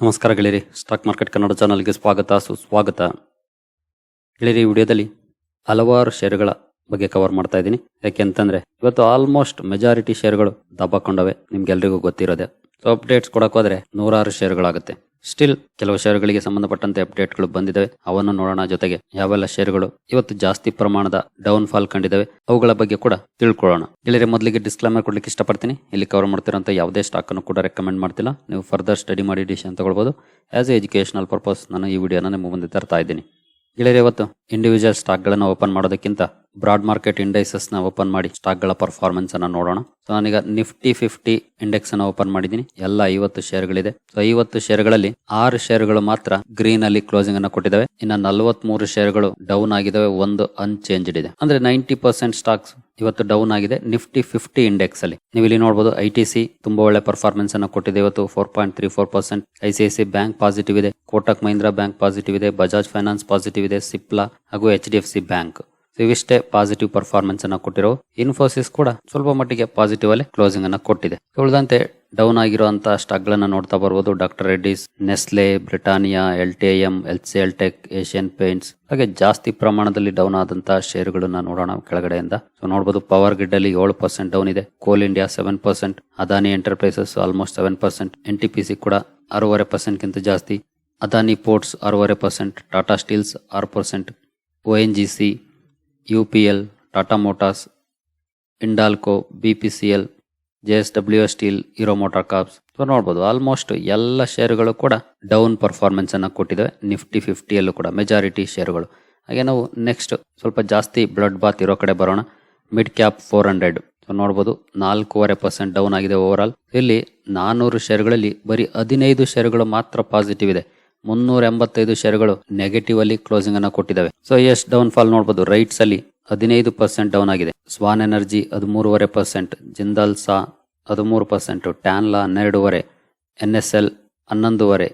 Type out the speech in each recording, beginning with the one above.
ನಮಸ್ಕಾರ ಗೆಳೆಯರಿ. Stock market Kannada ಚಾನಲ್ಗೆ ಸ್ವಾಗತ, ಸುಸ್ವಾಗತ. ಗೆಳೆಯರಿ ವಿಡಿಯೋದಲ್ಲಿ ಹಲವಾರು ಶೇರ್ಗಳ ಬಗ್ಗೆ ಕವರ್ ಮಾಡ್ತಾ ಇದ್ದೀನಿ. ಯಾಕೆಂತಂದ್ರೆ ಇವತ್ತು ಆಲ್ಮೋಸ್ಟ್ ಮೆಜಾರಿಟಿ ಶೇರ್ಗಳು ದಬ್ಬಾಕೊಂಡವೆ ನಿಮ್ಗೆಲ್ರಿಗೂ ಗೊತ್ತಿರೋದೆ. ಸೊ ಅಪ್ಡೇಟ್ಸ್ ಕೊಡೋಕ್ಕೋದ್ರೆ ನೂರಾರು ಷೇರುಗಳಾಗುತ್ತೆ. ಸ್ಟಿಲ್ ಕೆಲವು ಷೇರುಗಳಿಗೆ ಸಂಬಂಧಪಟ್ಟಂತೆ ಅಪ್ಡೇಟ್ಗಳು ಬಂದಿದ್ದಾವೆ ಅವನ್ನು ನೋಡೋಣ ಜೊತೆಗೆ ಯಾವೆಲ್ಲ ಷೇರುಗಳು ಇವತ್ತು ಜಾಸ್ತಿ ಪ್ರಮಾಣದ ಡೌನ್ ಫಾಲ್ ಕಂಡಿದ್ದಾವೆ ಅವುಗಳ ಬಗ್ಗೆ ಕೂಡ ತಿಳ್ಕೊಳ್ಳೋಣ. ಗೆಳೆಯರೆ ಮೊದಲಿಗೆ ಡಿಸ್ಕ್ಲೈಮರ್ ಕೊಡ್ಲಿಕ್ಕೆ ಇಷ್ಟಪಡ್ತೀನಿ. ಇಲ್ಲಿ ಕವರ್ ಮಾಡ್ತಿರೋಂಥ ಯಾವುದೇ ಸ್ಟಾಕ್ ಅನ್ನು ಕೂಡ ರೆಕಮೆಂಡ್ ಮಾಡ್ತಿಲ್ಲ. ನೀವು ಫರ್ದರ್ ಸ್ಟಡಿ ಮಾಡಿ ಡಿಸಿಷನ್ ತಗೊಳ್ಬಹುದು ಆಸ್ ಎ ಎಜುಕೇಶನಲ್ ಪರ್ಪಸ್ ನಾನು ಈ ವಿಡಿಯೋನ ನಿಮ್ಮ ಮುಂದೆ ತರ್ತಾ ಇದ್ದೀನಿ. ಗೆಳೆಯರೆ, ಇವತ್ತು ಇಂಡಿವಿಜುವಲ್ ಸ್ಟಾಕ್ ಗಳನ್ನ ಓಪನ್ ಮಾಡೋದಕ್ಕಿಂತ ಬ್ರಾಡ್ ಮಾರ್ಕೆಟ್ ಇಂಡೆಕ್ಸಸ್ನ ಓಪನ್ ಮಾಡಿ ಸ್ಟಾಕ್ಗಳ ಪರ್ಫಾರ್ಮೆನ್ಸ್ ಅನ್ನ ನೋಡೋಣ. ಸೊ ನಾನೀಗ ನಿಫ್ಟಿ ಫಿಫ್ಟಿ ಇಂಡೆಕ್ಸ್ ಅನ್ನ ಓಪನ್ ಮಾಡಿದ್ದೀನಿ. ಎಲ್ಲ ಐವತ್ತು ಶೇರ್ಗಳಿದೆ ಸೊ ಐವತ್ತು ಷೇರುಗಳಲ್ಲಿ ಆರು ಷೇರುಗಳು ಮಾತ್ರ ಗ್ರೀನ್ ಅಲ್ಲಿ ಕ್ಲೋಸಿಂಗ್ ಅನ್ನ ಕೊಟ್ಟಿದ್ದಾವೆ. ಇನ್ನ ನಲವತ್ಮೂರು ಷೇರುಗಳು ಡೌನ್ ಆಗಿದಾವೆ ಒಂದು ಅನ್ಚೇಂಜ್ಡ್ ಇದೆ. ಅಂದ್ರೆ ನೈಂಟಿ ಪರ್ಸೆಂಟ್ ಸ್ಟಾಕ್ಸ್ ಇವತ್ತು ಡೌನ್ ಆಗಿದೆ. ನಿಫ್ಟಿ ಫಿಫ್ಟಿ ಇಂಡೆಕ್ಸ್ ಅಲ್ಲಿ. ನೀವು ಇಲ್ಲಿ ನೋಡಬಹುದು ಐ ಟಿ ಸಿ ತುಂಬಾ ಒಳ್ಳೆ ಪರ್ಫಾರ್ಮೆನ್ಸ್ ಅನ್ನು ಕೊಟ್ಟಿದೆ ಇವತ್ತು. Four point three four percent I C I C bank positive ಇದೆ. ಕೋಟಕ್ ಮಹಿಂದ್ರಾ ಬ್ಯಾಂಕ್ ಪಾಸಿಟಿವ್ ಇದೆ. ಬಜಾಜ್ ಫೈನಾನ್ಸ್ ಪಾಸಿಟಿವ್ ಇದೆ. ಸಿಪ್ಲಾ ಹಾಗೂ H D F C bank ಇವಿಷ್ಟೇ positive performance ಅನ್ನ ಕೊಟ್ಟಿರೋ ಇನ್ಫೋಸಿಸ್ ಕೂಡ ಸ್ವಲ್ಪ ಮಟ್ಟಿಗೆ ಪಾಸಿಟಿವ್ ಅಲ್ಲಿ ಕ್ಲೋಸಿಂಗ್ ಅನ್ನ ಕೊಟ್ಟಿದೆ. ಉಳಿದಂತೆ ಡೌನ್ ಆಗಿರುವಂತಹ ಸ್ಟಾಕ್ ಗಳನ್ನ ನೋಡ್ತಾ ಬರಬಹುದು doctor Reddy's Nestle Britannia L T M L C L tech Asian Paints ಹಾಗೆ ಜಾಸ್ತಿ ಪ್ರಮಾಣದಲ್ಲಿ ಡೌನ್ ಆದಂತಹ ಶೇರುಗಳನ್ನ ನೋಡೋಣ ಕೆಳಗಡೆಯಿಂದ. ಸೊ ನೋಡಬಹುದು ಪವರ್ ಗ್ರಿಡ್ ಅಲ್ಲಿ ಏಳು ಪರ್ಸೆಂಟ್ ಡೌನ್ ಇದೆ. Coal India seven percent Adani enterprises almost seven percent N T P C ಕೂಡ ಆರೂವರೆ ಪರ್ಸೆಂಟ್ ಗಿಂತ ಜಾಸ್ತಿ ಅದಾನಿ ಪೋರ್ಟ್ಸ್ ಆರೂವರೆ ಪರ್ಸೆಂಟ್ ಟಾಟಾ ಸ್ಟೀಲ್ಸ್ ಆರು percent O N G C U P L Tata motors, Hindalco B P C L J S W steel ಇರೋ motor cops so ನೋಡ್ಬೋದು almost ಎಲ್ಲ ಷೇರುಗಳು ಕೂಡ ಡೌನ್ ಪರ್ಫಾರ್ಮೆನ್ಸ್ ಅನ್ನು ಕೊಟ್ಟಿದ್ದಾವೆ ನಿಫ್ಟಿ ಫಿಫ್ಟಿಯಲ್ಲೂ ಕೂಡ ಮೆಜಾರಿಟಿ ಶೇರುಗಳು ಹಾಗೆ ನಾವು ನೆಕ್ಸ್ಟ್ ಸ್ವಲ್ಪ ಜಾಸ್ತಿ ಬ್ಲಡ್ ಬಾತ್ ಇರೋ ಕಡೆ ಬರೋಣ. Mid cap four hundred so ನೋಡ್ಬೋದು, ನಾಲ್ಕೂವರೆ ಪರ್ಸೆಂಟ್ ಡೌನ್ ಆಗಿದೆ ಓವರ್ ಆಲ್ ಇಲ್ಲಿ ನಾನೂರು ಷೇರುಗಳಲ್ಲಿ ಬರೀ ಹದಿನೈದು ಷೇರುಗಳು ಮಾತ್ರ ಪಾಸಿಟಿವ್ ಇದೆ. ಮುನ್ನೂರ ಎಂಬತ್ತೈದು ಶೇರ್ಗಳು ನೆಗೆಟಿವ್ ಅಲ್ಲಿ ಕ್ಲೋಸಿಂಗ್ ಅನ್ನ ಕೊಟ್ಟಿದ್ದಾವೆ. ಸೊ ಎಷ್ಟು ಡೌನ್ ಫಾಲ್ ನೋಡಬಹುದು ರೈಟ್ಸ್ ಅಲ್ಲಿ ಹದಿನೈದು ಪರ್ಸೆಂಟ್ ಡೌನ್ ಆಗಿದೆ. ಸ್ವಾನ್ ಎನರ್ಜಿ ಹದಿಮೂರುವರೆ ಪರ್ಸೆಂಟ್ ಜಿಂದಾಲ್ ಸಾ ಹದಿಮೂರು ಪರ್ಸೆಂಟ್ ಟ್ಯಾನ್ಲಾ ಹನ್ನೆರಡೂವರೆ ಎನ್ ಎಸ್ ಎಲ್ ಹನ್ನೊಂದುವರೆ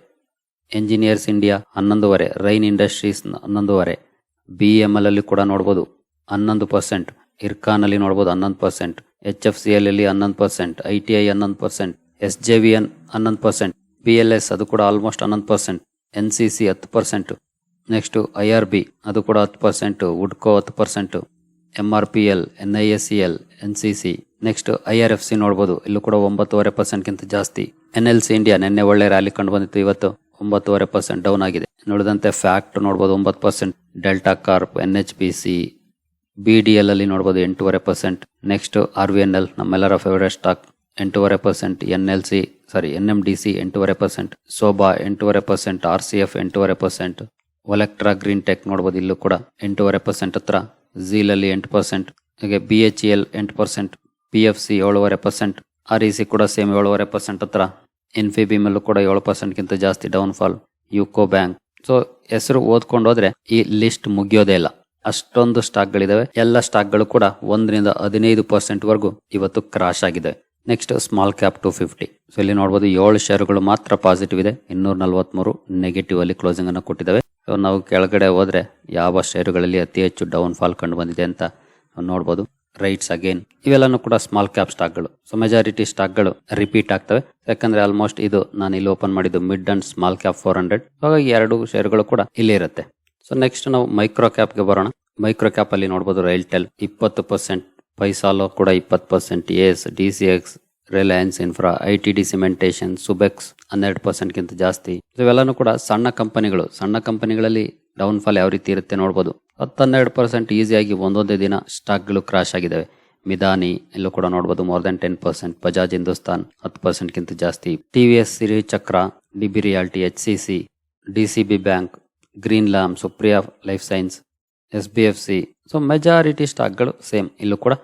ಎಂಜಿನಿಯರ್ಸ್ ಇಂಡಿಯಾ ಹನ್ನೊಂದುವರೆ ರೈನ್ ಇಂಡಸ್ಟ್ರೀಸ್ ಹನ್ನೊಂದುವರೆ ಬಿ ಎಂ ಎಲ್ ಅಲ್ಲಿ ಕೂಡ ನೋಡಬಹುದು ಹನ್ನೊಂದು ಪರ್ಸೆಂಟ್ ಇರ್ಕಾನ್ ಅಲ್ಲಿ ನೋಡಬಹುದು ಹನ್ನೊಂದು percent H F C L ಅಲ್ಲಿ ಹನ್ನೊಂದು ಪರ್ಸೆಂಟ್ ಐ ಟಿ ಐ ಹನ್ನೊಂದು percent S J V N ಹನ್ನೊಂದು ಪರ್ಸೆಂಟ್ ಬಿ ಎಲ್ ಎಸ್ ಅದು ಕೂಡ ಆಲ್ಮೋಸ್ಟ್ ಹನ್ನೊಂದು ಪರ್ಸೆಂಟ್ ಎನ್ ಸಿ ಸಿ ಹತ್ತು percent. Next I R B, ಅದು ಕೂಡ ಹತ್ತು ಪರ್ಸೆಂಟು. ವುಡ್ಕೋ ಹತ್ತು percent. M R P L, N I S C L, N C C. Next I R F C ನೋಡ್ಬೋದು. ಇಲ್ಲೂ ಕೂಡ ಒಂಬತ್ತುವರೆ ಪರ್ಸೆಂಟ್ಗಿಂತ ಜಾಸ್ತಿ. ಎನ್ ಎಲ್ ಸಿ ಇಂಡಿಯಾ, ನಿನ್ನೆ ಒಳ್ಳೆ ರ್ಯಾಲಿ ಕಂಡು ಬಂದಿತ್ತು. ಇವತ್ತು ಒಂಬತ್ತುವರೆ ಪರ್ಸೆಂಟ್ ಡೌನ್ ಆಗಿದೆ. ನೋಡಿದಂತೆ ಫ್ಯಾಕ್ಟ್ ನೋಡ್ಬೋದು ಒಂಬತ್ತು percent. Delta Corp, N H P C, B D L ಅಲ್ಲಿ ನೋಡ್ಬೋದು ಎಂಟೂವರೆ percent. Next R V N L, ನಮ್ಮೆಲ್ಲರ ಫೇವರೇಟ್ ಸ್ಟಾಕ್. ಎಂಟೂವರೆ percent N L C. Sorry N M D C ಎಂಟೂವರೆ ಪರ್ಸೆಂಟ್ ಸೋಬಾ ಎಂಟೂವರೆ ಪರ್ಸೆಂಟ್ ಆರ್ ಸಿ ಎಫ್ ಎಂಟೂವರೆ percent Olectra green tech ನೋಡ್ಬೋದು ಇಲ್ಲೂ ಕೂಡ ಎಂಟೂವರೆ ಪರ್ಸೆಂಟ್ ಹತ್ರ ಝೀಲಲ್ಲಿ ಎಂಟು ಪರ್ಸೆಂಟ್ ಹಾಗೆ ಬಿ ಎಚ್ ಎಲ್ ಎಂಟು ಪರ್ಸೆಂಟ್ ಪಿ ಎಫ್ ಸಿ ಏಳುವರೆ ಪರ್ಸೆಂಟ್ ಆರ್ ಇ ಸಿ ಕೂಡ ಸೇಮ್ ಏಳುವರೆ ಪರ್ಸೆಂಟ್ ಹತ್ರ ಇನ್ಫಿಬಿಮ್ ಅಲ್ಲೂ ಕೂಡ ಏಳು ಪರ್ಸೆಂಟ್ಗಿಂತ ಜಾಸ್ತಿ down fall UCO bank so ಹೆಸರು ಓದ್ಕೊಂಡು ಹೋದ್ರೆ ಈ ಲಿಸ್ಟ್ ಮುಗಿಯೋದೇ ಇಲ್ಲ. ಅಷ್ಟೊಂದು ಸ್ಟಾಕ್ಗಳಿದಾವೆ ಎಲ್ಲ ಸ್ಟಾಕ್ಗಳು ಕೂಡ ಒಂದರಿಂದ ಹದಿನೈದು ಪರ್ಸೆಂಟ್ ವರೆಗೂ ಇವತ್ತು ಕ್ರಾಶ್ ಆಗಿದೆ next small cap two fifty so ಇಲ್ಲಿ ನೋಡಬಹುದು ಏಳು ಶೇರುಗಳು ಮಾತ್ರ ಪಾಸಿಟಿವ್ ಇದೆ. ಇನ್ನೂರ ನಲವತ್ಮೂರು ನೆಗೆಟಿವ್ ಅಲ್ಲಿ ಕ್ಲೋಸಿಂಗ್ ಅನ್ನು ಕೊಟ್ಟಿದ್ದಾವೆ. ಸೊ ನಾವು ಕೆಳಗಡೆ ಹೋದ್ರೆ ಯಾವ ಶೇರುಗಳಲ್ಲಿ ಅತಿ ಹೆಚ್ಚು ಡೌನ್ ಫಾಲ್ ಕಂಡು ಬಂದಿದೆ ಅಂತ ನೋಡಬಹುದು ರೈಟ್ಸ್ ಅಗೇನ್ ಇವೆಲ್ಲನೂ ಕೂಡ ಸ್ಮಾಲ್ ಕ್ಯಾಪ್ ಸ್ಟಾಕ್ಗಳು ಸೊ ಮೆಜಾರಿಟಿ ಸ್ಟಾಕ್ಗಳು ರಿಪೀಟ್ ಆಗ್ತವೆ. ಯಾಕಂದ್ರೆ ಆಲ್ಮೋಸ್ಟ್ ಇದು ನಾನು ಇಲ್ಲಿ ಓಪನ್ ಮಾಡಿದ್ದು mid and small cap four hundred ಹಾಗಾಗಿ ಎರಡು ಶೇರುಗಳು ಕೂಡ ಇಲ್ಲಿ ಇರುತ್ತೆ. ಸೊ ನೆಕ್ಸ್ಟ್ ನಾವು ಮೈಕ್ರೋ ಕ್ಯಾಪ್ಗೆ ಬರೋಣ. ಮೈಕ್ರೋ ಕ್ಯಾಪ್ ಅಲ್ಲಿ ನೋಡಬಹುದು ರೈಲ್ಟೆಲ್ ಇಪ್ಪತ್ತು ಪರ್ಸೆಂಟ್ ಪೈಸಾಲೋ ಕೂಡ ಇಪ್ಪತ್ತು percent S, D C X, Reliance Infra, I T D Cementation, Subex ಹನ್ನೆರಡು ಪರ್ಸೆಂಟ್ಗಿಂತ ಜಾಸ್ತಿ. ಇವೆಲ್ಲನೂ ಕೂಡ ಸಣ್ಣ ಕಂಪನಿಗಳು. ಸಣ್ಣ ಕಂಪನಿಗಳಲ್ಲಿ ಡೌನ್ ಫಾಲ್ ಯಾವ ರೀತಿ ಇರುತ್ತೆ ನೋಡ್ಬೋದು. ಹತ್ತನ್ನೆರಡು ಪರ್ಸೆಂಟ್ ಈಸಿಯಾಗಿ ಒಂದೊಂದೇ ದಿನ ಸ್ಟಾಕ್ಗಳು ಕ್ರಾಶ್ ಆಗಿದ್ದಾವೆ ಮಿದಾನಿ ಇಲ್ಲೂ ಕೂಡ ನೋಡ್ಬೋದು more than ten percent Bajaj Hindustan ಹತ್ತು ಪರ್ಸೆಂಟ್ಗಿಂತ ಜಾಸ್ತಿ. T V S Srichakra D B realty H C C D C B bank Greenlam Supriya life science S B F C so majority ಸ್ಟಾಕ್ಗಳು same ಇಲ್ಲೂ ಕೂಡ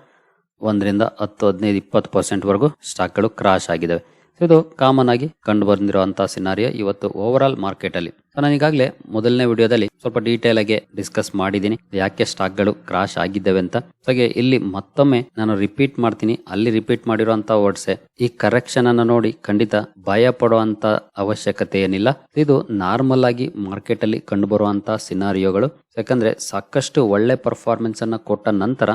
ಒಂದರಿಂದ ಹತ್ತು, ಹದಿನೈದು, ಇಪ್ಪತ್ತು ಪರ್ಸೆಂಟ್ ವರೆಗೂ ಸ್ಟಾಕ್ಗಳು ಕ್ರಾಶ್ ಆಗಿದ್ದಾವೆ ಇದು ಕಾಮನ್ ಆಗಿ ಕಂಡು ಬಂದಿರುವಂತಹ ಸಿನಾರಿಯೋ ಇವತ್ತು ಓವರ್ ಆಲ್ ಮಾರ್ಕೆಟ್ ಅಲ್ಲಿ. ಸೊ ನಾನು ಈಗಾಗಲೇ ಮೊದಲನೇ ವಿಡಿಯೋದಲ್ಲಿ ಸ್ವಲ್ಪ ಡೀಟೇಲ್ ಆಗಿ ಡಿಸ್ಕಸ್ ಮಾಡಿದ್ದೀನಿ. ಯಾಕೆ ಸ್ಟಾಕ್ಗಳು ಕ್ರಾಶ್ ಆಗಿದ್ದಾವೆ ಅಂತ. ಹಾಗೆ ಇಲ್ಲಿ ಮತ್ತೊಮ್ಮೆ ನಾನು ರಿಪೀಟ್ ಮಾಡ್ತೀನಿ. ಅಲ್ಲಿ ರಿಪೀಟ್ ಮಾಡಿರುವಂತ ವರ್ಡ್ಸ್ ಈ ಕರೆಕ್ಷನ್ ಅನ್ನ ನೋಡಿ ಖಂಡಿತ ಭಯ ಪಡುವಂತ ಅವಶ್ಯಕತೆ ಏನಿಲ್ಲ. ಇದು ನಾರ್ಮಲ್ ಆಗಿ ಮಾರ್ಕೆಟ್ ಅಲ್ಲಿ ಕಂಡು ಬರುವಂತಹ ಸಿನಾರಿಯೋಗಳು ಯಾಕಂದ್ರೆ ಸಾಕಷ್ಟು ಒಳ್ಳೆ ಪರ್ಫಾರ್ಮೆನ್ಸ್ ಅನ್ನ ಕೊಟ್ಟ ನಂತರ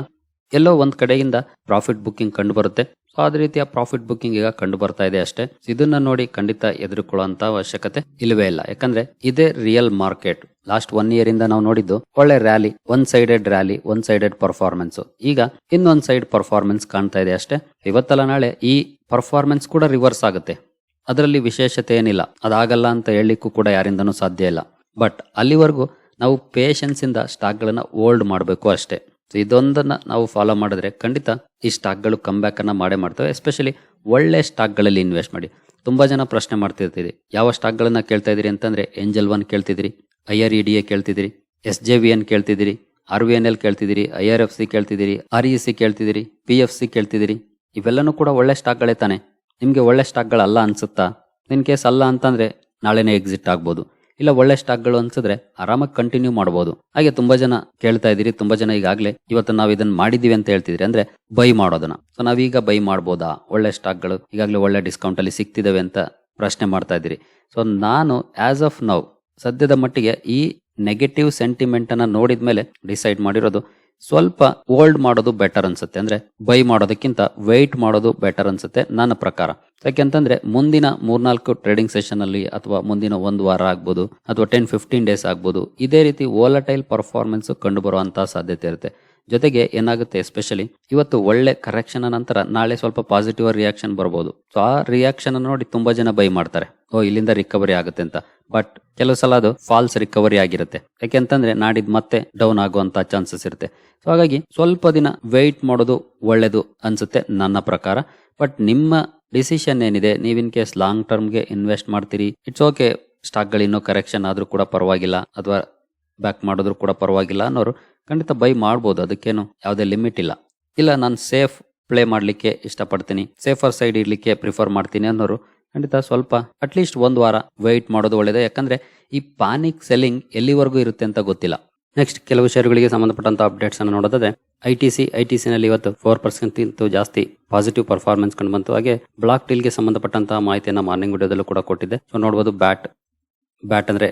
ಎಲ್ಲೋ ಒಂದ್ ಕಡೆಯಿಂದ ಪ್ರಾಫಿಟ್ ಬುಕ್ಕಿಂಗ್ ಕಂಡು ಬರುತ್ತೆ ಸೊ ಅದೇ ರೀತಿಯ ಪ್ರಾಫಿಟ್ ಬುಕ್ಕಿಂಗ್ ಈಗ ಕಂಡು ಬರ್ತಾ ಇದೆ ಅಷ್ಟೇ. ಇದನ್ನ ನೋಡಿ ಖಂಡಿತ ಎದುರುಕೊಳ್ಳುವಂತ ಅವಶ್ಯಕತೆ ಇಲ್ಲವೇ ಇಲ್ಲ. ಯಾಕಂದ್ರೆ ಇದೇ real market last one year ಇಂದ ನಾವು ನೋಡಿದ್ದು ಒಳ್ಳೆ rally one sided rally one sided performance ಈಗ ಇನ್ನೊಂದ್ ಸೈಡ್ ಪರ್ಫಾರ್ಮೆನ್ಸ್ ಕಾಣ್ತಾ ಇದೆ ಅಷ್ಟೇ. ಇವತ್ತಲ್ಲ ನಾಳೆ ಈ ಪರ್ಫಾರ್ಮೆನ್ಸ್ ಕೂಡ ರಿವರ್ಸ್ ಆಗುತ್ತೆ. ಅದರಲ್ಲಿ ವಿಶೇಷತೆ ಏನಿಲ್ಲ. ಅದಾಗಲ್ಲ ಅಂತ ಹೇಳಲಿಕ್ಕೂ ಕೂಡ ಯಾರಿಂದನೂ ಸಾಧ್ಯ ಇಲ್ಲ. ಬಟ್ ಅಲ್ಲಿವರೆಗೂ ನಾವು ಪೇಷನ್ಸ್ ಇಂದ ಸ್ಟಾಕ್ಗಳನ್ನ ಹೋಲ್ಡ್ ಮಾಡಬೇಕು ಅಷ್ಟೇ. So, ಇದೊಂದನ್ನು ನಾವು ಫಾಲೋ ಮಾಡಿದ್ರೆ ಖಂಡಿತ ಈ ಸ್ಟಾಕ್ಗಳು ಕಮ್ ಬ್ಯಾಕನ್ನು ಮಾಡೇ ಮಾಡ್ತವೆ ಎಸ್ಪೆಷಲಿ ಒಳ್ಳೆ ಸ್ಟಾಕ್ಗಳಲ್ಲಿ ಇನ್ವೆಸ್ಟ್ ಮಾಡಿ. ತುಂಬ ಜನ ಪ್ರಶ್ನೆ ಮಾಡ್ತಿರ್ತೀರಿ ಯಾವ ಸ್ಟಾಕ್ಗಳನ್ನು ಕೇಳ್ತಾ ಇದ್ದೀರಿ ಅಂತಂದರೆ angel one ಕೇಳ್ತಿದ್ದೀರಿ I R E D A ಕೇಳ್ತಿದ್ದೀರಿ S J V N ಕೇಳ್ತಿದ್ದೀರಿ ಆರ್ ವಿ ಎನ್ ಎಲ್ ಕೇಳ್ತಿದ್ದೀರಿ ಐ ಆರ್ ಎಫ್ ಸಿ ಕೇಳ್ತಿದ್ದೀರಿ ಆರ್ ಇ ಸಿ ಕೇಳ್ತಿದ್ದೀರಿ ಪಿ ಎಫ್ ಸಿ ಕೇಳ್ತಿದ್ದೀರಿ, ಇವೆಲ್ಲನೂ ಕೂಡ ಒಳ್ಳೆ ಸ್ಟಾಕ್ಗಳೇ ತಾನೆ. ನಿಮಗೆ ಒಳ್ಳೆ ಸ್ಟಾಕ್ಗಳಲ್ಲ ಅನ್ಸುತ್ತಾ? ನಿನ್ ಕೇಸ್ ಅಲ್ಲ ಅಂತಂದರೆ ನಾಳೆನೇ ಎಕ್ಸಿಟ್ ಆಗ್ಬೋದು. ಇಲ್ಲ ಒಳ್ಳೆ ಸ್ಟಾಕ್ಗಳು ಅನ್ಸಿದ್ರೆ ಆರಾಮಾಗಿ ಕಂಟಿನ್ಯೂ ಮಾಡಬಹುದು ಹಾಗೆ ತುಂಬಾ ಜನ ಕೇಳ್ತಾ ಇದೀರಿ ತುಂಬಾ ಜನ ಈಗಾಗಲೇ ಇವತ್ತು ನಾವು ಇದನ್ನ ಮಾಡಿದೀವಿ ಅಂತ ಹೇಳ್ತಿದ್ರಿ. ಅಂದ್ರೆ ಬೈ ಮಾಡೋದನ್ನ. ಸೊ ನಾವೀಗ ಬೈ ಮಾಡ್ಬೋದಾ? ಒಳ್ಳೆ ಸ್ಟಾಕ್ಗಳು, ಈಗಾಗಲೇ ಒಳ್ಳೆ ಡಿಸ್ಕೌಂಟ್ ಅಲ್ಲಿ ಸಿಗ್ತಿದಾವೆ ಅಂತ ಪ್ರಶ್ನೆ ಮಾಡ್ತಾ ಇದ್ದೀರಿ. ಸೊ ನಾನು ಆಸ್ ಆಫ್ ನೌ ಸದ್ಯದ ಮಟ್ಟಿಗೆ ಈ ನೆಗೆಟಿವ್ ಸೆಂಟಿಮೆಂಟ್ ಅನ್ನ ನೋಡಿದ ಮೇಲೆ ಡಿಸೈಡ್ ಮಾಡಿರೋದು ಸ್ವಲ್ಪ ಹೋಲ್ಡ್ ಮಾಡೋದು ಬೆಟರ್ ಅನ್ಸುತ್ತೆ. ಅಂದ್ರೆ ಬೈ ಮಾಡೋದಕ್ಕಿಂತ ವೆಯ್ಟ್ ಮಾಡೋದು ಬೆಟರ್ ಅನ್ಸುತ್ತೆ ನನ್ನ ಪ್ರಕಾರ. ಯಾಕೆಂತಂದ್ರೆ ಮುಂದಿನ ಮೂರ್ನಾಲ್ಕು ಟ್ರೇಡಿಂಗ್ ಸೆಷನ್ ಅಲ್ಲಿ ಅಥವಾ ಮುಂದಿನ ಒಂದು ವಾರ ಆಗ್ಬೋದು, ಅಥವಾ ಟೆನ್ ಫಿಫ್ಟೀನ್ ಡೇಸ್ ಆಗ್ಬೋದು, ಇದೇ ರೀತಿ ವೋಲಟೈಲ್ ಪರ್ಫಾರ್ಮೆನ್ಸ್ ಕಂಡು ಬರುವಂತಹ ಸಾಧ್ಯತೆ ಇರುತ್ತೆ. ಜೊತೆಗೆ ಏನಾಗುತ್ತೆ ಎಸ್ಪೆಷಲಿ ಇವತ್ತು ಒಳ್ಳೆ ಕರೆಕ್ಷನ್ ನಂತರ ನಾಳೆ ಸ್ವಲ್ಪ ಪಾಸಿಟಿವ್ ರಿಯಾಕ್ಷನ್ ಬರ್ಬೋದು. ಸೊ ಆ ರಿಯಾಕ್ಷನ್ ನೋಡಿ ತುಂಬಾ ಜನ ಬೈ ಮಾಡ್ತಾರೆ. ಓ, ಇಲ್ಲಿಂದ ರಿಕವರಿ ಆಗುತ್ತೆ ಅಂತ. ಬಟ್ ಕೆಲವು ಸಲ ಅದು ಫಾಲ್ಸ್ ರಿಕವರಿ ಆಗಿರುತ್ತೆ. ಯಾಕೆಂತಂದ್ರೆ ನಾಡಿದ್ ಮತ್ತೆ ಡೌನ್ ಆಗುವಂತ ಚಾನ್ಸಸ್ ಇರುತ್ತೆ. ಸೊ ಹಾಗಾಗಿ ಸ್ವಲ್ಪ ದಿನ ವೆಯ್ಟ್ ಮಾಡೋದು ಒಳ್ಳೇದು ಅನ್ಸುತ್ತೆ ನನ್ನ ಪ್ರಕಾರ. ಬಟ್ ನಿಮ್ಮ ಡಿಸಿಷನ್ ಏನಿದೆ? ನೀವು ಇನ್ ಕೇಸ್ ಲಾಂಗ್ ಟರ್ಮ್ಗೆ ಇನ್ವೆಸ್ಟ್ ಮಾಡ್ತೀರಿ? ಇಟ್ಸ್ ಓಕೆ ಸ್ಟಾಕ್ಗಳು ಇನ್ನೂ ಕರೆಕ್ಷನ್ ಆದ್ರೂ ಕೂಡ ಪರವಾಗಿಲ್ಲ. ಅಥವಾ ಬ್ಯಾಕ್ ಮಾಡಿದ್ರು ಕೂಡ ಪರವಾಗಿಲ್ಲ ಅನ್ನೋರು ಖಂಡಿತ ಬೈ ಮಾಡ್ಬೋದು. ಅದಕ್ಕೇನು ಯಾವುದೇ ಲಿಮಿಟ್ ಇಲ್ಲ. ಇಲ್ಲ, ನಾನು ಸೇಫ್ ಪ್ಲೇ ಮಾಡಲಿಕ್ಕೆ ಇಷ್ಟಪಡ್ತೀನಿ. ಸೇಫರ್ ಸೈಡ್ ಇರಲಿಕ್ಕೆ ಪ್ರಿಫರ್ ಮಾಡ್ತೀನಿ ಅನ್ನೋರು ಖಂಡಿತ ಸ್ವಲ್ಪ ಅಟ್ಲೀಸ್ಟ್ ಒಂದು ವಾರ ವೆಯ್ಟ್ ಮಾಡೋದು ಒಳ್ಳೆಯದೇ ಯಾಕಂದರೆ ಈ ಪಾನಿಕ್ ಸೆಲ್ಲಿಂಗ್ ಎಲ್ಲಿವರೆಗೂ ಇರುತ್ತೆ ಅಂತ ಗೊತ್ತಿಲ್ಲ. ನೆಕ್ಸ್ಟ್ ಕೆಲವು ಷೇರುಗಳಿಗೆ ಸಂಬಂಧಪಟ್ಟಂತ ಅಪ್ಡೇಟ್ಸ್ ಅನ್ನು ನೋಡೋದಾದ್ರೆ I T C I T C ನಲ್ಲಿ ಇವತ್ತು ಫೋರ್ ಪರ್ಸೆಂಟ್ ಜಾಸ್ತಿ ಪಾಸಿಟಿವ್ ಪರ್ಫಾರ್ಮೆನ್ಸ್ ಕಂಡು ಬಂತು. ಹಾಗೆ ಬ್ಲಾಕ್ ಡೀಲ್ಗೆ ಸಂಬಂಧಪಟ್ಟಂತಹ ಮಾಹಿತಿಯನ್ನು ಮಾರ್ನಿಂಗ್ ವಿಡಿಯೋದಲ್ಲೂ ಕೂಡ ಕೊಟ್ಟಿದೆ ಸೊ ನೋಡಬಹುದು ಬ್ಯಾಟ್ ಬ್ಯಾಟ್ ಅಂದ್ರೆ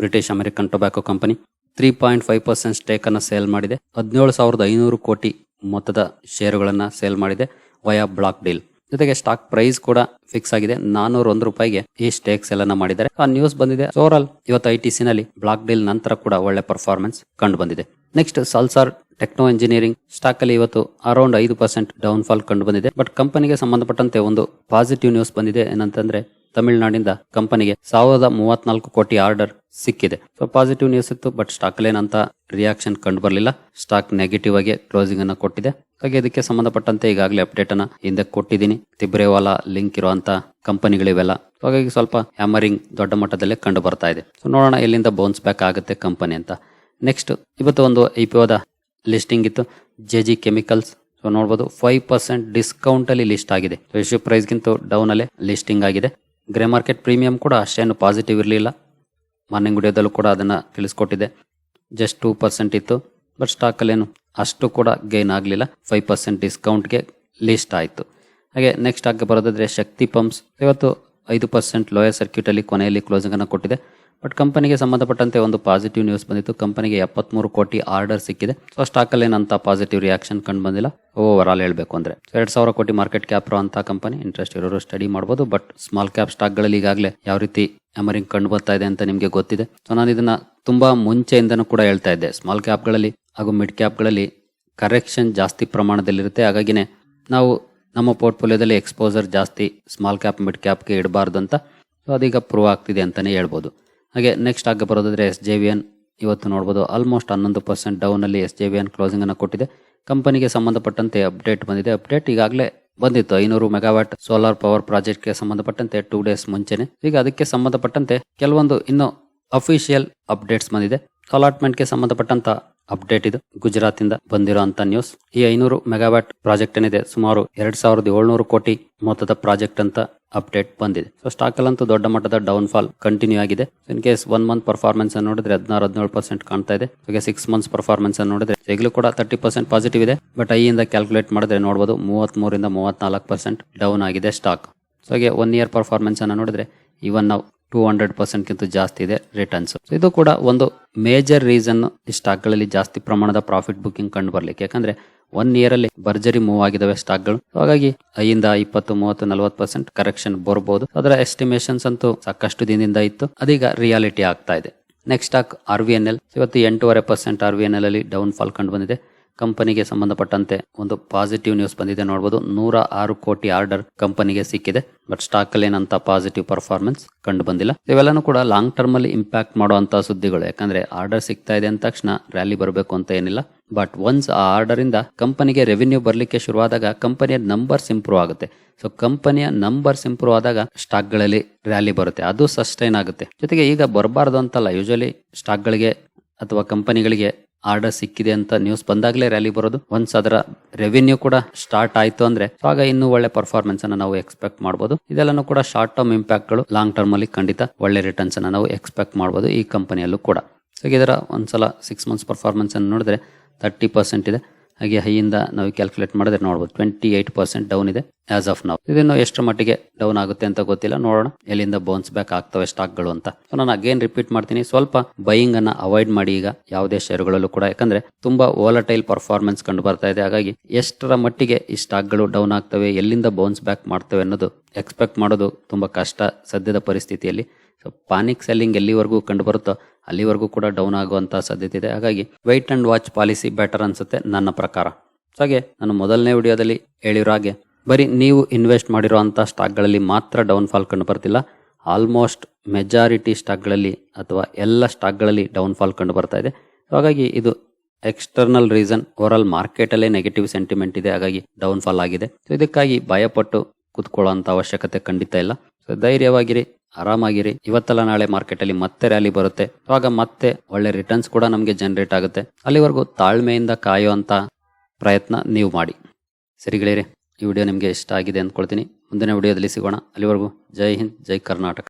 British American tobacco company three point five percent stake ಅನ್ನು ಸೇಲ್ ಮಾಡಿದೆ. ಹದಿನೇಳು ಸಾವಿರದ ಐನೂರು ಕೋಟಿ ಮೊತ್ತದ ಷೇರುಗಳನ್ನು ಸೇಲ್ ಮಾಡಿದೆ ವಯಾ ಬ್ಲಾಕ್ ಡೀಲ್. ಜೊತೆಗೆ ಸ್ಟಾಕ್ ಪ್ರೈಸ್ ಕೂಡ ಫಿಕ್ಸ್ ಆಗಿದೆ. ನಾನೂರ ಒಂದು ರೂಪಾಯಿಗೆ ಈ ಸ್ಟೇಕ್ಸ್ ಎಲ್ಲ ಮಾಡಿದ್ದಾರೆ. ಆ ನ್ಯೂಸ್ ಬಂದಿದೆ. ಓವರ್ ಇವತ್ತು ಐ ಟಿ ಸಿ ನಲ್ಲಿ ಬ್ಲಾಕ್ ಡೀಲ್ ನಂತರ ಕೂಡ ಒಳ್ಳೆ ಪರ್ಫಾರ್ಮೆನ್ಸ್ ಕಂಡು ಬಂದಿದೆ. Next Salasar techno engineering stock ಅಲ್ಲಿ ಇವತ್ತು ಅರೌಂಡ್ ಐದು ಪರ್ಸೆಂಟ್ ಡೌನ್ ಫಾಲ್ ಕಂಡು ಬಂದಿದೆ. ಬಟ್ ಕಂಪನಿಗೆ ಸಂಬಂಧಪಟ್ಟಂತೆ ಒಂದು ಪಾಸಿಟಿವ್ ನ್ಯೂಸ್ ಬಂದಿದೆ. ಏನಂತಂದ್ರೆ ತಮಿಳುನಾಡಿಂದ ಕಂಪನಿಗೆ ಸಾವಿರದ ಮೂವತ್ನಾಲ್ಕು ಕೋಟಿ ಆರ್ಡರ್ ಸಿಕ್ಕಿದೆ. ಸೊ ಪಾಸಿಟಿವ್ ನ್ಯೂಸ್ ಇತ್ತು ಬಟ್ ಸ್ಟಾಕ್ ಏನಂತ ರಿಯಾಕ್ಷನ್ ಕಂಡು ಬರಲಿಲ್ಲ. ಸ್ಟಾಕ್ ನೆಗೆಟಿವ್ ಆಗಿ ಕ್ಲೋಸಿಂಗ್ ಅನ್ನ ಕೊಟ್ಟಿದೆ. ಹಾಗೆ ಇದಕ್ಕೆ ಸಂಬಂಧಪಟ್ಟಂತೆ ಈಗಾಗಲೇ ಅಪ್ಡೇಟ್ ಅನ್ನ ಹಿಂದೆ ಕೊಟ್ಟಿದ್ದೀನಿ. ತಿಬ್ರೇವಾಲಾ ಲಿಂಕ್ ಇರುವಂತ ಕಂಪನಿಗಳಿವೆಲ್ಲ. ಹಾಗಾಗಿ ಸ್ವಲ್ಪ ಹ್ಯಾಮರಿಂಗ್ ದೊಡ್ಡ ಮಟ್ಟದಲ್ಲೇ ಕಂಡು ಬರ್ತಾ ಇದೆ. ಸೊ ನೋಡೋಣ ಎಲ್ಲಿಂದ ಬೌನ್ಸ್ ಬ್ಯಾಕ್ ಆಗುತ್ತೆ ಕಂಪನಿ ಅಂತ. ನೆಕ್ಸ್ಟ್ ಇವತ್ತು ಒಂದು ಐ ಪಿ ಲಿಸ್ಟಿಂಗ್ ಇತ್ತು ಜೆ ಜಿ ಕೆಮಿಕಲ್ಸ್ ಸೊ ನೋಡಬಹುದು ಫೈವ್ ಪರ್ಸೆಂಟ್ ಡಿಸ್ಕೌಂಟ್ ಅಲ್ಲಿ ಲಿಸ್ಟ್ ಆಗಿದೆ. ಇಶ್ಯೂ ಪ್ರೈಸ್ ಗಿಂತ ಡೌನ್ ಅಲ್ಲೇ ಲಿಸ್ಟಿಂಗ್ ಆಗಿದೆ. ಗ್ರೇ ಮಾರ್ಕೆಟ್ ಪ್ರೀಮಿಯಂ ಕೂಡ ಅಷ್ಟೇನು ಪಾಸಿಟಿವ್ ಇರಲಿಲ್ಲ. ಮಾರ್ನಿಂಗ್ ವಿಡಿಯೋದಲ್ಲೂ ಕೂಡ ಅದನ್ನು ತಿಳಿಸ್ಕೊಟ್ಟಿದೆ. ಜಸ್ಟ್ ಟೂ ಪರ್ಸೆಂಟ್ ಇತ್ತು. ಬಟ್ ಸ್ಟಾಕಲ್ಲೇನು ಅಷ್ಟು ಕೂಡ ಗೈನ್ ಆಗಲಿಲ್ಲ. ಫೈವ್ ಪರ್ಸೆಂಟ್ ಡಿಸ್ಕೌಂಟ್ಗೆ ಲೀಸ್ಟ್ ಆಯಿತು. ಹಾಗೆ ನೆಕ್ಸ್ಟ್ ಆಗಿ ಬರೋದಾದರೆ ಶಕ್ತಿ ಪಂಪ್ಸ್ ಇವತ್ತು ಐದು ಪರ್ಸೆಂಟ್ ಲೋಯರ್ ಸರ್ಕ್ಯೂಟಲ್ಲಿ ಕೊನೆಯಲ್ಲಿ ಕ್ಲೋಸಿಂಗನ್ನು ಕೊಟ್ಟಿದೆ. ಬಟ್ ಕಂಪನಿಗೆ ಸಂಬಂಧಪಟ್ಟಂತೆ ಒಂದು ಪಾಸಿಟಿವ್ ನ್ಯೂಸ್ ಬಂದಿತ್ತು. ಕಂಪನಿಗೆ ಎಪ್ಪತ್ಮೂರು ಕೋಟಿ ಆರ್ಡರ್ ಸಿಕ್ಕಿದೆ. ಸೊ ಸ್ಟಾಕ್ ಅಲ್ಲಿ ಏನಂತ ಪಾಸಿಟಿವ್ ರಿಯಾಕ್ಷನ್ ಕಂಡು ಬಂದಿಲ್ಲ. ಓವರ್ ಆಲ್ ಹೇಳಬೇಕು ಅಂದ್ರೆ. ಎರಡ್ ಸಾವಿರ ಕೋಟಿ ಮಾರ್ಕೆಟ್ ಕ್ಯಾಪ್ ಅಂತ ಕಂಪನಿ ಇಂಟ್ರೆಸ್ಟ್ ಇರೋರು ಸ್ಟಡಿ ಮಾಡಬಹುದು ಬಟ್ ಸ್ಮಾಲ್ ಕ್ಯಾಪ್ ಸ್ಟಾಕ್ಗಳಲ್ಲಿ ಈಗಾಗಲೇ ಯಾವ ರೀತಿ ಅಮರಿಂಗ್ ಕಂಡು ಬರ್ತಾ ಇದೆ ಅಂತ ನಿಮಗೆ ಗೊತ್ತಿದೆ. ಸೊ ನಾನು ಇದನ್ನ ತುಂಬಾ ಮುಂಚೆಯಿಂದನೂ ಕೂಡ ಹೇಳ್ತಾ ಇದ್ದೆ. ಸ್ಮಾಲ್ ಕ್ಯಾಪ್ಗಳಲ್ಲಿ ಹಾಗೂ ಮಿಡ್ ಕ್ಯಾಪ್ಗಳಲ್ಲಿ ಕರೆಕ್ಷನ್ ಜಾಸ್ತಿ ಪ್ರಮಾಣದಲ್ಲಿರುತ್ತೆ. ಹಾಗಾಗಿನೇ ನಾವು ನಮ್ಮ ಪೋರ್ಟ್ಫೋಲಿಯೋದಲ್ಲಿ ಎಕ್ಸ್ಪೋಸರ್ ಜಾಸ್ತಿ ಸ್ಮಾಲ್ ಕ್ಯಾಪ್ ಮಿಡ್ ಕ್ಯಾಪ್ಗೆ ಇಡಬಾರ್ದು ಅಂತ. ಸೊ ಅದೀಗ ಪ್ರೂವ್ ಆಗ್ತಿದೆ ಅಂತಲೇ ಹೇಳ್ಬೋದು. ಹಾಗೆ ನೆಕ್ಸ್ಟ್ ಆಗ ಬರೋದಾದ್ರೆ ಎಸ್ ಜೆ ವಿ ಎನ್ ಇವತ್ತು ನೋಡ್ಬೋದು. ಆಲ್ಮೋಸ್ಟ್ ಹನ್ನೊಂದು percent ಡೌನಲ್ಲಿ S J V N closing ಅನ್ನು ಕೊಟ್ಟಿದೆ. ಕಂಪನಿಗೆ ಸಂಬಂಧಪಟ್ಟಂತೆ ಅಪ್ಡೇಟ್ ಬಂದಿದೆ. ಅಪ್ಡೇಟ್ ಈಗಾಗಲೇ ಬಂದಿತ್ತು. ಐನೂರು ಮೆಗಾವಾಟ್ ಸೋಲಾರ್ ಪವರ್ ಪ್ರಾಜೆಕ್ಟ್ಗೆ ಸಂಬಂಧಪಟ್ಟಂತೆ ಟೂ ಡೇಸ್ ಮುಂಚೆನೆ. ಈಗ ಅದಕ್ಕೆ ಸಂಬಂಧಪಟ್ಟಂತೆ ಕೆಲವೊಂದು ಇನ್ನು ಅಫಿಷಿಯಲ್ ಅಪ್ಡೇಟ್ಸ್ ಬಂದಿದೆ. ಅಲಾಟ್ಮೆಂಟ್ಗೆ ಸಂಬಂಧಪಟ್ಟಂತ ಅಪ್ಡೇಟ್ ಇದು. ಗುಜರಾತ್ ಇಂದ ಬಂದಿರುವಂತ ನ್ಯೂಸ್ ಈ ಐನೂರು ಮೆಗಾವ್ಯಾಟ್ ಪ್ರಾಜೆಕ್ಟ್ ಏನಿದೆ, ಸುಮಾರು ಎರಡ್ ಸಾವಿರದ ಏಳ್ನೂರು ಕೋಟಿ ಮೊತ್ತದ ಪ್ರಾಜೆಕ್ಟ್ ಅಂತ ಅಪ್ಡೇಟ್ ಬಂದಿದೆ. ಸೊ ಸ್ಟಾಕ್ ಅಲ್ಲಂತೂ ದೊಡ್ಡ ಮಟ್ಟದ ಡೌನ್ ಫಾಲ್ ಕಂಟಿನ್ಯೂ ಆಗಿದೆ in case one month performance ಅನ್ನು ನೋಡಿದ್ರೆ ಹದಿನಾರು, ಹದಿನೇಳು ಪರ್ಸೆಂಟ್ ಕಾಣ್ತಾ ಇದೆ. ಹಾಗೆ ಸಿಕ್ಸ್ ಮಂತ್ಸ್ ಪರ್ಫಾರ್ಮೆನ್ಸ್ ಅನ್ನು ನೋಡಿದ್ರೆ ಈಗಲೂ ಕೂಡ ತರ್ಟಿ ಪರ್ಸೆಂಟ್ ಪಾಸಿಟಿವ್ ಇದೆ. ಬಟ್ ಐಯಿಂದ ಕ್ಯಾಲ್ಕುಲೇಟ್ ಮಾಡಿದ್ರೆ ನೋಡಬಹುದು ಮೂವತ್ತ್ ಮೂರಿಂದ ಮೂವತ್ನಾಲ್ಕು ಪರ್ಸೆಂಟ್ ಡೌನ್ ಆಗಿದೆ ಸ್ಟಾಕ್ ಸೊ ಹಾಗೆ ಒನ್ ಇಯರ್ ಪರ್ಫಾರ್ಮೆನ್ಸ್ ಅನ್ನು ನೋಡಿದ್ರೆ ಇವನ್ ನಾವು ಟೂ ಹಂಡ್ರೆಡ್ ಪರ್ಸೆಂಟ್ಗಿಂತ ಜಾಸ್ತಿ ಇದೆ ರಿಟರ್ನ್ಸ್ ಇದು ಕೂಡ ಒಂದು ಮೇಜರ್ ರೀಸನ್ ಈ ಸ್ಟಾಕ್ಗಳಲ್ಲಿ ಜಾಸ್ತಿ ಪ್ರಮಾಣದ ಪ್ರಾಫಿಟ್ ಬುಕಿಂಗ್ ಕಂಡು ಬರ್ಲಿಕ್ಕೆ. ಯಾಕಂದ್ರೆ ಒನ್ ಇಯರ್ ಅಲ್ಲಿ ಭರ್ಜರಿ ಮೂವ್ ಆಗಿದಾವೆ ಸ್ಟಾಕ್ಗಳು ಹಾಗಾಗಿ ಐಯಿಂದ ಇಪ್ಪತ್ತು, ಮೂವತ್ತು, ನಲವತ್ತು ಪರ್ಸೆಂಟ್ ಕರೆಕ್ಷನ್ ಬರಬಹುದು ಅದರ ಎಸ್ಟಿಮೇಷನ್ಸ್ ಅಂತೂ ಸಾಕಷ್ಟು ದಿನದಿಂದ ಇತ್ತು. ಅದೀಗ ರಿಯಾಲಿಟಿ ಆಗ್ತಾ ಇದೆ. Next stock R V N L ಇವತ್ತು ಎಂಟೂವರೆ percent R V N L ಅಲ್ಲಿ ಡೌನ್ ಫಾಲ್ ಕಂಡು ಬಂದಿದೆ. ಕಂಪನಿಗೆ ಸಂಬಂಧಪಟ್ಟಂತೆ ಒಂದು ಪಾಸಿಟಿವ್ ನ್ಯೂಸ್ ಬಂದಿದೆ ನೋಡಬಹುದು ನೂರ ಆರು ಕೋಟಿ ಆರ್ಡರ್ ಕಂಪನಿಗೆ ಸಿಕ್ಕಿದೆ. ಬಟ್ ಸ್ಟಾಕ್ ಅಲ್ಲಿ ಏನಂತ ಪಾಸಿಟಿವ್ ಪರ್ಫಾರ್ಮೆನ್ಸ್ ಕಂಡು ಬಂದಿಲ್ಲ ಇವೆಲ್ಲನೂ ಕೂಡ ಲಾಂಗ್ ಟರ್ಮ್ ಅಲ್ಲಿ ಇಂಪ್ಯಾಕ್ಟ್ ಮಾಡುವಂತ ಸುದ್ದಿಗಳು. ಯಾಕಂದ್ರೆ ಆರ್ಡರ್ ಸಿಗ್ತಾ ಇದೆ ಅಂದ ತಕ್ಷಣ ರ್ಯಾಲಿ ಬರಬೇಕು ಅಂತ ಏನಿಲ್ಲ. ಬಟ್ ಒನ್ಸ್ ಆ ಆರ್ಡರ್ ಇಂದ ಕಂಪನಿಗೆ ರೆವಿನ್ಯೂ ಬರಲಿಕ್ಕೆ ಶುರುವಾದಾಗ ಕಂಪನಿಯ ನಂಬರ್ಸ್ ಇಂಪ್ರೂವ್ ಆಗುತ್ತೆ. ಸೊ ಕಂಪನಿಯ ನಂಬರ್ಸ್ ಇಂಪ್ರೂವ್ ಆದಾಗ ಸ್ಟಾಕ್ಗಳಲ್ಲಿ ರ್ಯಾಲಿ ಬರುತ್ತೆ. ಅದು ಸಸ್ಟೈನ್ ಆಗುತ್ತೆ. ಜೊತೆಗೆ ಈಗ ಬರಬಾರ್ದು ಅಂತಲ್ಲ. ಯೂಶಲಿ ಸ್ಟಾಕ್ ಗಳಿಗೆ ಅಥವಾ ಕಂಪನಿಗಳಿಗೆ ಆರ್ಡರ್ ಸಿಕ್ಕಿದೆ ಅಂತ ನ್ಯೂಸ್ ಬಂದಾಗಲೇ ರ್ಯಾಲಿ ಬರೋದು. ಒನ್ಸ್ ಅದರ ರೆವಿನ್ಯೂ ಕೂಡ ಸ್ಟಾರ್ಟ್ ಆಯ್ತು ಅಂದ್ರೆ, ಆಗ ಇನ್ನೂ ಒಳ್ಳೆ ಪರ್ಫಾರ್ಮೆನ್ಸ್ ಅನ್ನ ನಾವು ಎಕ್ಸ್ಪೆಕ್ಟ್ ಮಾಡಬಹುದು ಇದೆಲ್ಲನೂ ಕೂಡ ಶಾರ್ಟ್ ಟರ್ಮ್ ಇಂಪ್ಯಾಕ್ಟ್ಗಳು ಲಾಂಗ್ ಟರ್ಮ್ ಅಲ್ಲಿ ಖಂಡಿತ ಒಳ್ಳೆ ರಿಟರ್ನ್ಸ್ ಅನ್ನ ನಾವು ಎಕ್ಸ್ಪೆಕ್ಟ್ ಮಾಡಬಹುದು ಈ ಕಂಪನಿಯಲ್ಲೂ ಕೂಡ. ಸೊ ಇದರ ಒಂದ್ಸಲ ಸಿಕ್ಸ್ ಮಂತ್ಸ್ ಪರ್ಫಾರ್ಮೆನ್ಸ್ ಅನ್ನು ನೋಡಿದ್ರೆ ತರ್ಟಿ ಪರ್ಸೆಂಟ್ ಇದೆ. ಹಾಗೆ ಹೈಯಿಂದ ನಾವು ಕ್ಯಾಲ್ಕುಲೇಟ್ ಮಾಡಿದ್ರೆ ನೋಡಬಹುದು ಟ್ವೆಂಟಿ ಏಟ್ ಪರ್ಸೆಂಟ್ ಡೌನ್ ಇದೆ ಆಸ್ ಆಫ್ ನಾವು ಇದನ್ನು ಎಷ್ಟರ ಮಟ್ಟಿಗೆ ಡೌನ್ ಆಗುತ್ತೆ ಅಂತ ಗೊತ್ತಿಲ್ಲ, ನೋಡೋಣ. ಎಲ್ಲಿಂದ ಬೌನ್ಸ್ ಬ್ಯಾಕ್ ಆಗ್ತವೆ ಸ್ಟಾಕ್ಗಳು ಅಂತ. ನಾನು ಅಗೇನ್ ರಿಪೀಟ್ ಮಾಡ್ತೀನಿ. ಸ್ವಲ್ಪ ಬೈಯಿಂಗ್ ಅನ್ನ ಅವಾಯ್ಡ್ ಮಾಡಿ ಈಗ ಯಾವುದೇ ಶೇರುಗಳಲ್ಲೂ ಕೂಡ. ಯಾಕಂದ್ರೆ ತುಂಬಾ ಓಲಟೈಲ್ ಪರ್ಫಾರ್ಮೆನ್ಸ್ ಕಂಡು ಬರ್ತಾ ಇದೆ. ಹಾಗಾಗಿ ಎಷ್ಟರ ಮಟ್ಟಿಗೆ ಈ ಸ್ಟಾಕ್ಗಳು ಡೌನ್ ಆಗ್ತವೆ, ಎಲ್ಲಿಂದ ಬೌನ್ಸ್ ಬ್ಯಾಕ್ ಮಾಡ್ತವೆ ಅನ್ನೋದು ಎಕ್ಸ್ಪೆಕ್ಟ್ ಮಾಡೋದು ತುಂಬಾ ಕಷ್ಟ ಸದ್ಯದ ಪರಿಸ್ಥಿತಿಯಲ್ಲಿ. ಸೊ ಪಾನಿಕ್ ಸೆಲ್ಲಿಂಗ್ ಎಲ್ಲಿವರೆಗೂ ಕಂಡು ಬರುತ್ತೋ ಅಲ್ಲಿವರೆಗೂ ಕೂಡ ಡೌನ್ ಆಗುವಂಥ ಸಾಧ್ಯತೆ ಇದೆ. ಹಾಗಾಗಿ wait and watch policy better ಅನ್ಸುತ್ತೆ ನನ್ನ ಪ್ರಕಾರ. ಹಾಗೆ ನಾನು ಮೊದಲನೇ ವಿಡಿಯೋದಲ್ಲಿ ಹೇಳಿರೋ ಹಾಗೆ, ಬರೀ ನೀವು ಇನ್ವೆಸ್ಟ್ ಮಾಡಿರುವಂಥ ಸ್ಟಾಕ್ಗಳಲ್ಲಿ ಮಾತ್ರ ಡೌನ್ ಫಾಲ್ ಕಂಡು ಬರ್ತಿಲ್ಲ. ಆಲ್ಮೋಸ್ಟ್ ಮೆಜಾರಿಟಿ ಸ್ಟಾಕ್ಗಳಲ್ಲಿ ಅಥವಾ ಎಲ್ಲ ಸ್ಟಾಕ್ಗಳಲ್ಲಿ ಡೌನ್ ಫಾಲ್ ಕಂಡು ಬರ್ತಾ ಇದೆ. ಹಾಗಾಗಿ ಇದು ಎಕ್ಸ್ಟರ್ನಲ್ ರೀಸನ್ ಓವರಾಲ್ ಮಾರ್ಕೆಟಲ್ಲೇ ನೆಗೆಟಿವ್ ಸೆಂಟಿಮೆಂಟ್ ಇದೆ, ಹಾಗಾಗಿ ಡೌನ್ ಫಾಲ್ ಆಗಿದೆ. ಸೊ ಇದಕ್ಕಾಗಿ ಭಯಪಟ್ಟು ಕೂತ್ಕೊಳ್ಳುವಂತ ಅವಶ್ಯಕತೆ ಖಂಡಿತ ಇಲ್ಲ. ಸೊ ಧೈರ್ಯವಾಗಿರಿ ಆರಾಮಾಗಿರಿ. ಇವತ್ತಲ್ಲ ನಾಳೆ ಮಾರ್ಕೆಟ್ ಅಲ್ಲಿ ಮತ್ತೆ ರ್ಯಾಲಿ ಬರುತ್ತೆ. ಆಗ ಮತ್ತೆ ಒಳ್ಳೆ ರಿಟರ್ನ್ಸ್ ಕೂಡ ನಮಗೆ ಜನರೇಟ್ ಆಗುತ್ತೆ. ಅಲ್ಲಿವರೆಗೂ ತಾಳ್ಮೆಯಿಂದ ಕಾಯುವಂತ ಪ್ರಯತ್ನ ನೀವು ಮಾಡಿ. ಸರಿಗಳಿರಿ ಈ ವಿಡಿಯೋ ನಿಮಗೆ ಇಷ್ಟ ಆಗಿದೆ ಅಂದ್ಕೊಳ್ತೀನಿ. ಮುಂದಿನ ವಿಡಿಯೋದಲ್ಲಿ ಸಿಗೋಣ. ಅಲ್ಲಿವರೆಗೂ ಜೈ ಹಿಂದ್, ಜೈ ಕರ್ನಾಟಕ.